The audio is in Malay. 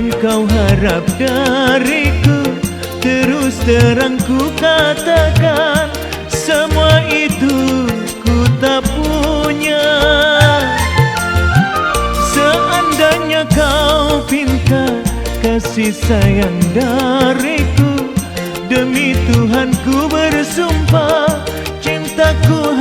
yang kau harap dariku Terus terang ku katakan Semua itu ku tak punya. Seandainya kau pinta Kasih sayang dariku Demi Tuhan ku bersumpah Cintaku